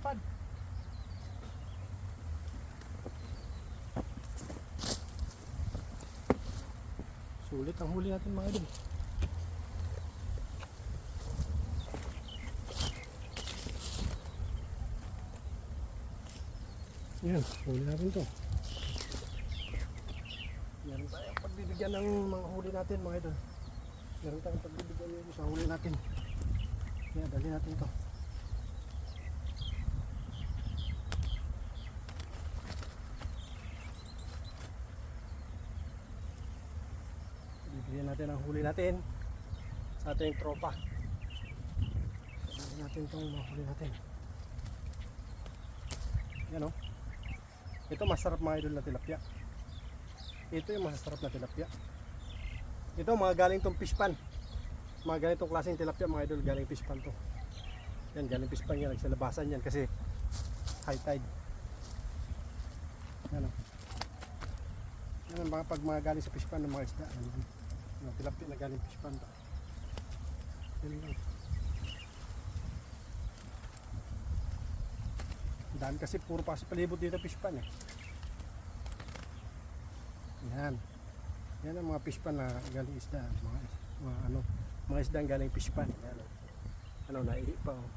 Lalapad. Sulit ang huli natin mga idol. Yan, huli natin to. Meron tayong pagbibigyan ng mga huli natin mga idol. Meron tayong pagbibigyan yung sa huli natin. Kaya dali natin to. Bibigyan natin ang huli natin sa ating tropa. Bibigyan natin itong mga huli natin. Yan o. Ito masarap mga idol na tilapia. Ito yung masasarap na tilapia. Ito mga galing tong fish pan. Mga ganitong klaseng tilapia mga idol galing fish pan to. Yan galing fish pan yan nagsalabasan yan kasi high tide. Yan o. Yan ang mga pag mga galing sa fish pan ng mga isda. Yan, yan. Mga tilapia na galing fish pan to. Yan lang. Ang dami kasi puro pa palibot dito fish pan eh. Yan. Yan ang mga fish pan na galing isda. Mga, mga ano, mga isda galing fish pan. Yan. oh. Ano, naili pa oh.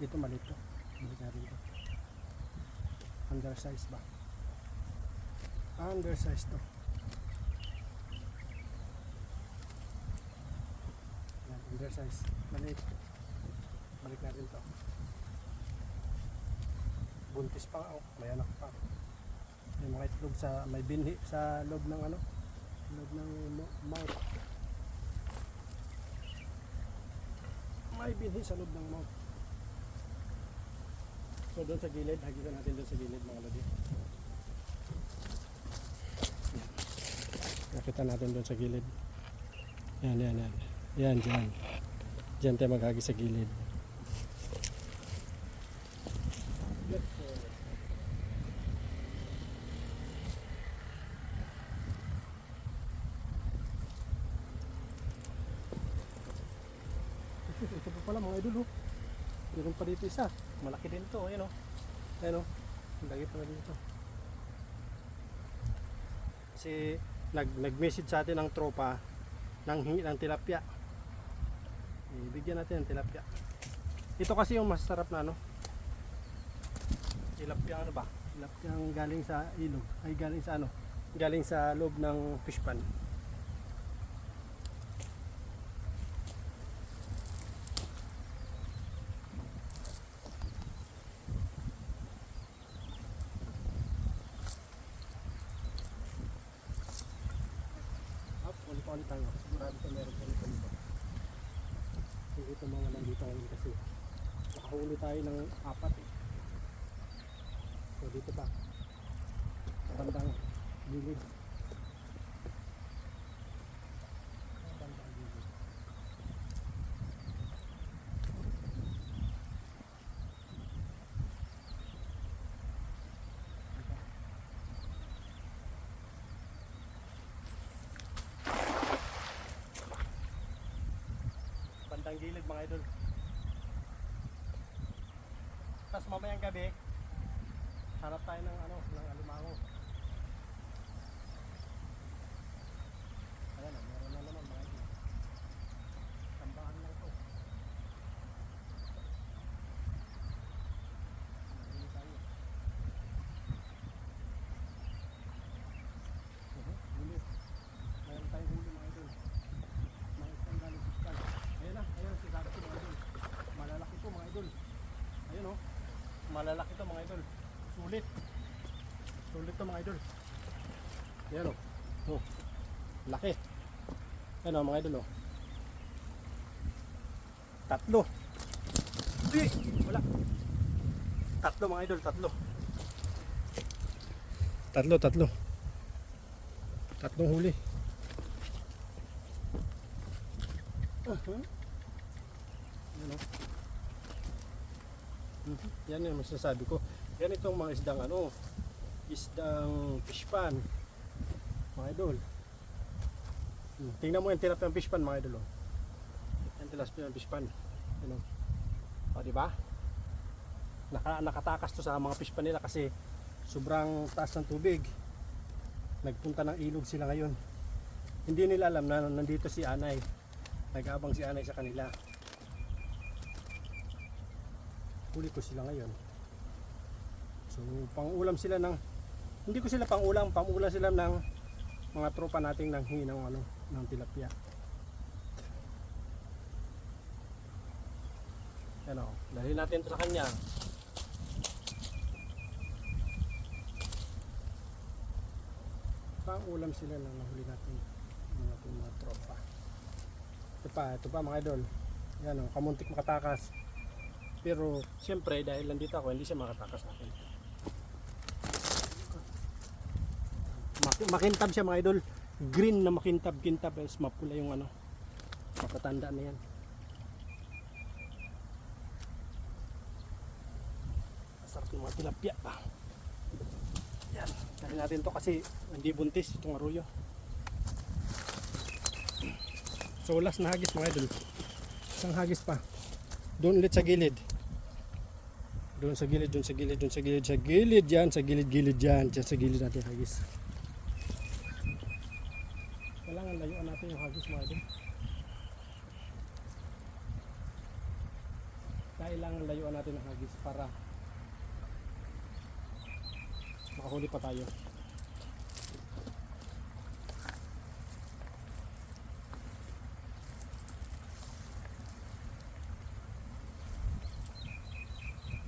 Dito maliit to. Maliit na rin. Undersize ba? Undersize to. Yan, undersize. Maliit. Balik natin to. Buntis pa oh, may anak pa. May mga itlog sa may binhi sa loob ng ano? Loob ng mo- mouth. May binhi sa loob ng mouth. So doon sa gilid, hagitan natin doon sa gilid mga lodi. Nakita natin doon sa gilid. Yan, yan, yan. Yan, dyan. Dyan tayo maghagi sa gilid. Ito pa pala mga idol oh. Meron pa dito isa. Malaki din to, ayun oh. Ayun oh. Lagi pa dito. Kasi nag nag-message sa atin ng tropa ng hingi ng tilapia. Eh, bigyan natin ng tilapia. Ito kasi yung masarap na ano. Tilapia ano ba? Tilapia galing sa ilog. Ay galing sa ano? Galing sa loob ng fish pan. Ulit tayo. Sigurado ko meron pa ulit ulit. Hindi ito mga nandito ngayon kasi nakahuli tayo ng apat eh. So dito pa. Sa bandang gilid. Sa bandang gilid. Bandang gilid mga idol. Tapos mamayang gabi, hanap tayo ng ano, ng alimango. Ayan na, meron na naman mga idol. Tambahan lang to. Huli tayo. Mhm, huli. Meron tayong huli mga idol. Mga isang galing fiskal. Ayan na, ayan si Sabi mga idol. Malalaki to mga idol. Ayun oh. Malalaki to mga idol. Sulit. Sulit to mga idol. Ayan oh. Oh. Laki. Ayan oh mga idol oh. Tatlo. Uy! Wala. Tatlo mga idol, tatlo. Tatlo, tatlo. Tatlong huli. Uh-huh. Yan o. Mhm. Yan yung masasabi ko. Yan itong mga isdang ano, isdang fish pan. Mga idol. Hmm. Tingnan mo yung tilapia ng fish pan mga idol. Oh. Yan tilapia ng fish pan. Yan o. O, di ba? Naka, nakatakas to sa mga fish pan nila kasi sobrang taas ng tubig. Nagpunta ng ilog sila ngayon. Hindi nila alam na nandito si Anay. Nag-abang si Anay sa kanila. Huli ko sila ngayon. So, pang-ulam sila ng hindi ko sila pang-ulam, pang-ulam sila ng mga tropa nating ng ano, ng tilapia. Ano, dali natin sa kanya. Pang-ulam sila ng nahuli natin ng ating mga tropa. Ito pa, ito pa mga idol. Yan o, kamuntik makatakas. Pero, siyempre, dahil nandito ako, hindi siya makatakas sa akin. Mak- makintab siya mga idol. Green na makintab, kintab. Tapos mapula yung ano. Matatanda na yan. Masarap yung mga tilapia. Yan. Dali natin to kasi hindi buntis itong arroyo. So last na hagis mga idol. Isang hagis pa. Doon ulit sa gilid. Doon sa gilid, doon sa gilid, doon sa gilid, sa gilid yan, sa gilid, gilid yan, dyan sa gilid natin hagis. Kailangan layuan natin yung hagis mga idol. Kailangan layuan natin ang hagis para makahuli pa tayo.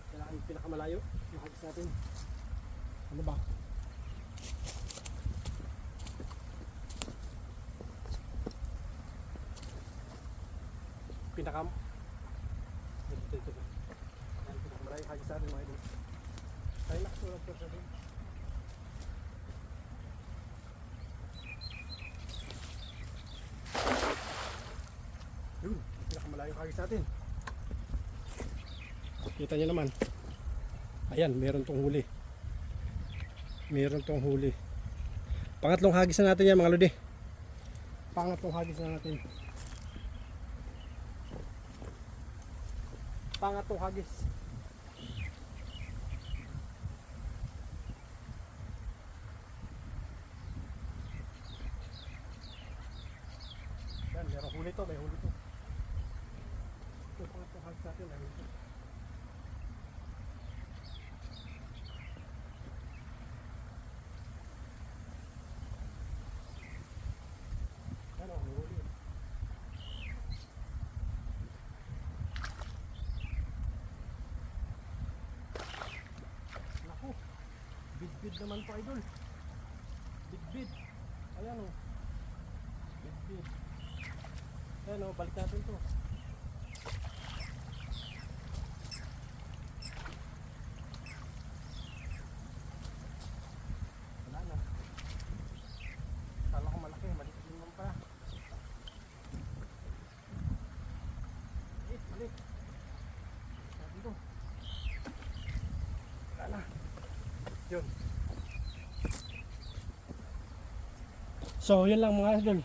Kailangan yung pinakamalayo yung hagis natin. Ano ba? Pinakam ito, ito, ito. Yan, pinakamalayo hagis natin mga idol. Tayo nakasulat ko sa din. Yun, yung pinakamalayong hagis natin. Kita nyo naman. Ayan, meron tong huli. Meron tong huli. Pangatlong hagis na natin yan mga lodi. Pangatlong hagis na natin. Pangatlong hagis. Yan, meron huli to, may huli to. Ito pangatlong hagis natin, may huli to. Ano, may huli. Naku, bidbid naman to idol. Bidbid. Ayan o. Bidbid. Ayan o, balik natin to. Wala na. Kala ko malaki, maliit din naman pala. Maliit, maliit. Sabi ko. So, yun lang mga idol.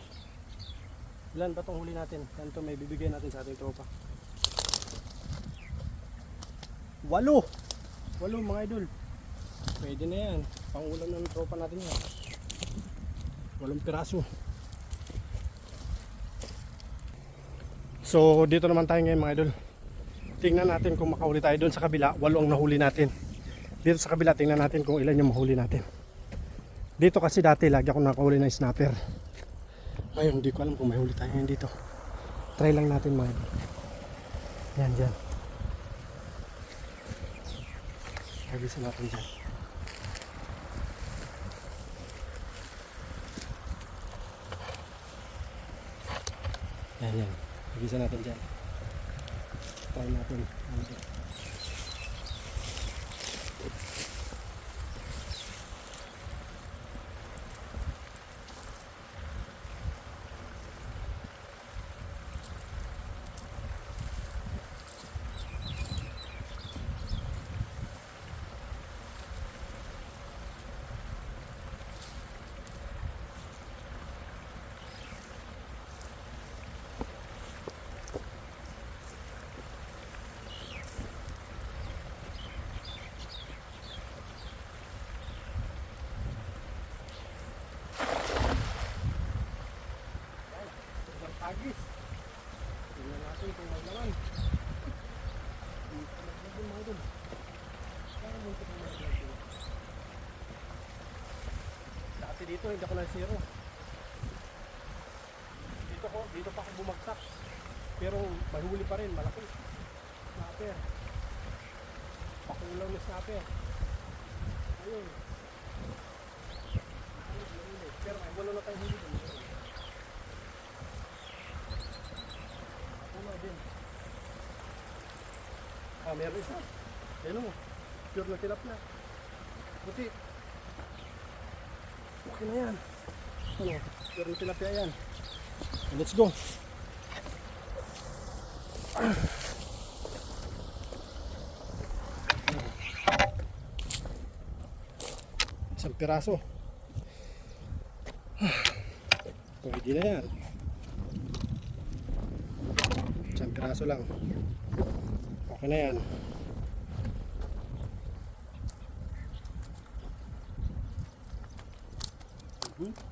Ilan ba itong huli natin? Yan to may bibigay natin sa ating tropa. Walo! Walo mga idol. Pwede na yan. Pangulam ng tropa natin yan. Walong piraso. So dito naman tayo ngayon mga idol. Tingnan natin kung makahuli tayo doon sa kabila. Walo ang nahuli natin. Dito sa kabila tingnan natin kung ilan yung mahuli natin. Dito kasi dati lagi ako nakahuli ng snapper. Ngayon hindi ko alam kung may huli tayo ngayon dito. Try lang natin mga idol. Yan dyan. Hagisan natin dyan. Yan, yan. Hagisan natin dyan. Try natin. Ano dyan. Dito, hindi ako na-zero. Dito ko, dito pa ako bumagsak. Pero mahuli pa rin, malaki. Snapper. Pakulaw na snapper. Ayun. Pero may wala na tayong huli. Pakulaw din. Ah, meron isa. Ayun o. Pure na tilapia. Puti. Okay na yan. Ano? Na tilapia yan. Let's go. Isang piraso. Pwede na yan. Isang piraso lang. Okay na yan. Mhm. Yan o.